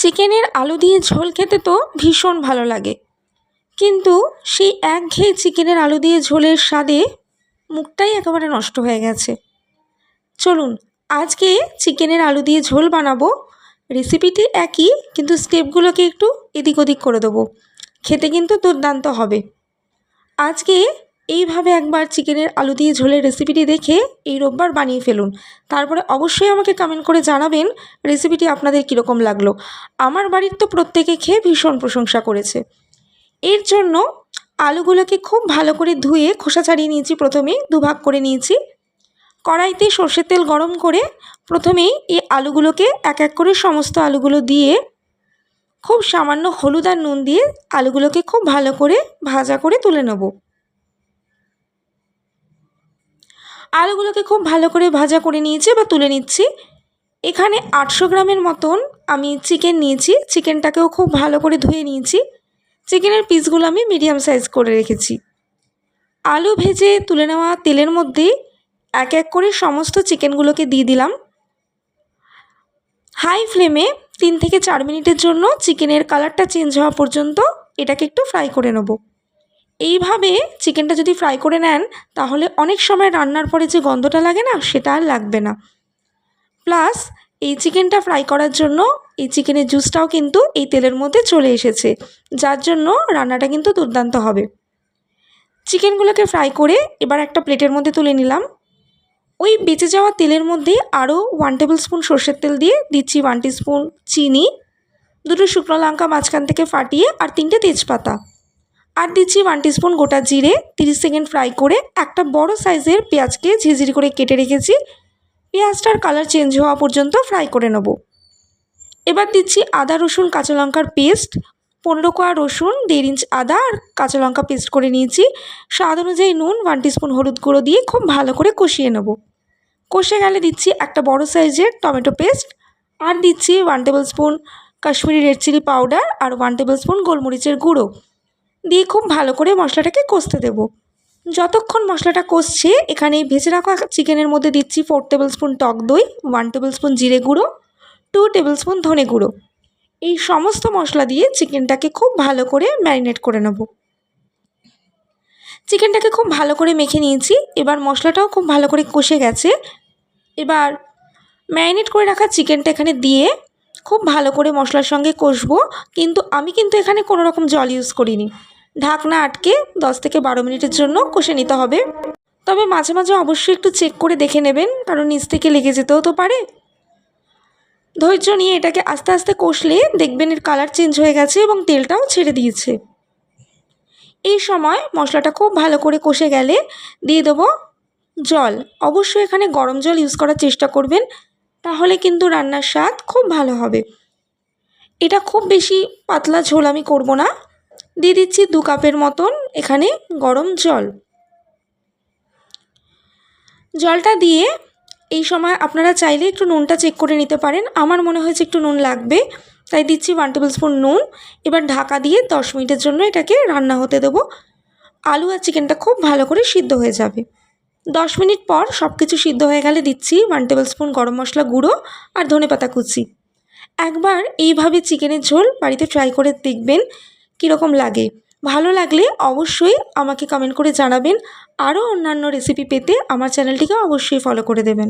চিকেনের আলু দিয়ে ঝোল খেতে তো ভীষণ ভালো লাগে। কিন্তু সেই একঘেয়ে চিকেনের আলু দিয়ে ঝোলের স্বাদে মুখটাই একেবারে নষ্ট হয়ে গেছে। চলুন, আজকে চিকেনের আলু দিয়ে ঝোল বানাবো। রেসিপিটি একই, কিন্তু স্টেপগুলোকে একটু এদিক ওদিক করে দেবো। খেতে কিন্তু দুর্দান্ত হবে। আজকে এইভাবে একবার চিকেনের আলু দিয়ে ঝোলের রেসিপিটি দেখে এই রোববার বানিয়ে ফেলুন। তারপরে অবশ্যই আমাকে কমেন্ট করে জানাবেন রেসিপিটি আপনাদের কীরকম লাগল। আমার বাড়ির তো প্রত্যেকে খেয়ে ভীষণ প্রশংসা করেছে। এর জন্য আলুগুলোকে খুব ভালো করে ধুয়ে খোসা ছাড়িয়ে নিয়েছি প্রথমেই দুভাগ করে নিয়েছি। কড়াইতে সর্ষের তেল গরম করে প্রথমেই এই আলুগুলোকে এক এক করে সমস্ত আলুগুলো দিয়ে খুব সামান্য হলুদ আর নুন দিয়ে আলুগুলোকে খুব ভালো করে ভাজা করে তুলে নেব। আলুগুলোকে খুব ভালো করে ভাজা করে নিয়েছি বা তুলে নিচ্ছি। এখানে আটশো গ্রামের মতন আমি চিকেন নিয়েছি। চিকেনটাকেও খুব ভালো করে ধুয়ে নিয়েছি। চিকেনের পিসগুলো আমি মিডিয়াম সাইজ করে রেখেছি। আলু ভেজে তুলে নেওয়া তেলের মধ্যে এক এক করে সমস্ত চিকেনগুলোকে দিয়ে দিলাম। হাই ফ্লেমে তিন থেকে চার মিনিটের জন্য চিকেনের কালারটা চেঞ্জ হওয়া পর্যন্ত এটাকে একটু ফ্রাই করে নেব। এইভাবে চিকেনটা যদি ফ্রাই করে নেন, তাহলে অনেক সময় রান্নার পরে যে গন্ধটা লাগে না, সেটা আর লাগবে না। প্লাস এই চিকেনটা ফ্রাই করার জন্য এই চিকেনের জুসটাও কিন্তু এই তেলের মধ্যে চলে এসেছে, যার জন্য রান্নাটা কিন্তু দুর্দান্ত হবে। চিকেনগুলোকে ফ্রাই করে এবার একটা প্লেটের মধ্যে তুলে নিলাম। ওই বেঁচে যাওয়া তেলের মধ্যে আরও ওয়ান টেবিল স্পুন সর্ষের তেল দিয়ে দিচ্ছি ওয়ান স্পুন চিনি, দুটো শুকনো লঙ্কা মাঝখান থেকে ফাটিয়ে, আর তিনটে তেজপাতা। আর দিচ্ছি ওয়ান স্পুন গোটা জিরে, তিরিশ সেকেন্ড ফ্রাই করে একটা বড় সাইজের পেঁয়াজকে ঝিঝিরি করে কেটে রেখেছি। পেঁয়াজটার কালার চেঞ্জ হওয়া পর্যন্ত ফ্রাই করে নেব। এবার দিচ্ছি আদা, রসুন, কাঁচা লঙ্কার পেস্ট পনেরো কোয়া রসুন, দেড় ইঞ্চ আদা আর কাঁচা লঙ্কা পেস্ট করে নিয়েছি। স্বাদ অনুযায়ী নুন ওয়ান স্পুন হলুদ গুঁড়ো দিয়ে খুব ভালো করে কষিয়ে নেব। কষে গেলে দিচ্ছি একটা বড় সাইজের টমেটো পেস্ট আর দিচ্ছি one tablespoon Kashmiri red chilli powder আর ওয়ান টেবিল স্পুন গোলমরিচের গুঁড়ো। দিয়ে খুব ভালো করে মশলাটাকে কষতে দেব। যতক্ষণ মশলাটা কষছে এখানে ভেজে রাখা চিকেনের মধ্যে দিচ্ছি ফোর টেবিল স্পুন টক দই ওয়ান টেবিল স্পুন জিরে গুঁড়ো টু টেবিল স্পুন ধনে গুঁড়ো। এই সমস্ত মশলা দিয়ে চিকেনটাকে খুব ভালো করে ম্যারিনেট করে নেব। চিকেনটাকে খুব ভালো করে মেখে নিয়েছি, এবার মশলাটাও খুব ভালো করে কষে গেছে। এবার ম্যারিনেট করে রাখা চিকেনটা এখানে দিয়ে খুব ভালো করে মশলার সঙ্গে কষবো, কিন্তু আমি কিন্তু এখানে কোনো রকম জল ইউজ করিনি। ঢাকনা আটকে দশ থেকে বারো মিনিটের জন্য কষে নিতে হবে। তবে মাঝে মাঝে অবশ্যই একটু চেক করে দেখে নেবেন, কারণ নিচ থেকে লেগে যেতেও তো পারে। ধৈর্য নিয়ে এটাকে আস্তে আস্তে কষলে দেখবেন এর কালার চেঞ্জ হয়ে গেছে এবং তেলটাও ছেড়ে দিয়েছে। এই সময় মশলাটা খুব ভালো করে কষে গেলে দিয়ে দেবো জল। অবশ্যই এখানে গরম জল ইউজ করার চেষ্টা করবেন, তাহলে কিন্তু রান্নার স্বাদ খুব ভালো হবে। এটা খুব বেশি পাতলা ঝোল আমি করব না। দিয়ে দিচ্ছি দু কাপের মতন এখানে গরম জল। জলটা দিয়ে এই সময় আপনারা চাইলে একটু নুনটা চেক করে নিতে পারেন। আমার মনে হয়েছে একটু নুন লাগবে, তাই দিচ্ছি ওয়ান টেবিল স্পুন নুন। এবার ঢাকা দিয়ে দশ মিনিটের জন্য এটাকে রান্না হতে দেবো। আলু আর চিকেনটা খুব ভালো করে সিদ্ধ হয়ে যাবে। দশ মিনিট পর সব কিছু সিদ্ধ হয়ে গেলে দিচ্ছি ওয়ান টেবিল স্পুন গরম মশলা গুঁড়ো আর ধনে পাতা কুচি। একবার এইভাবে চিকেনের ঝোল বাড়িতে ট্রাই করে দেখবেন। কীরকম লাগে? ভালো লাগলে অবশ্যই আমাকে কমেন্ট করে জানাবেন। আরও অন্যান্য রেসিপি পেতে আমার চ্যানেলটিকে অবশ্যই ফলো করে দেবেন।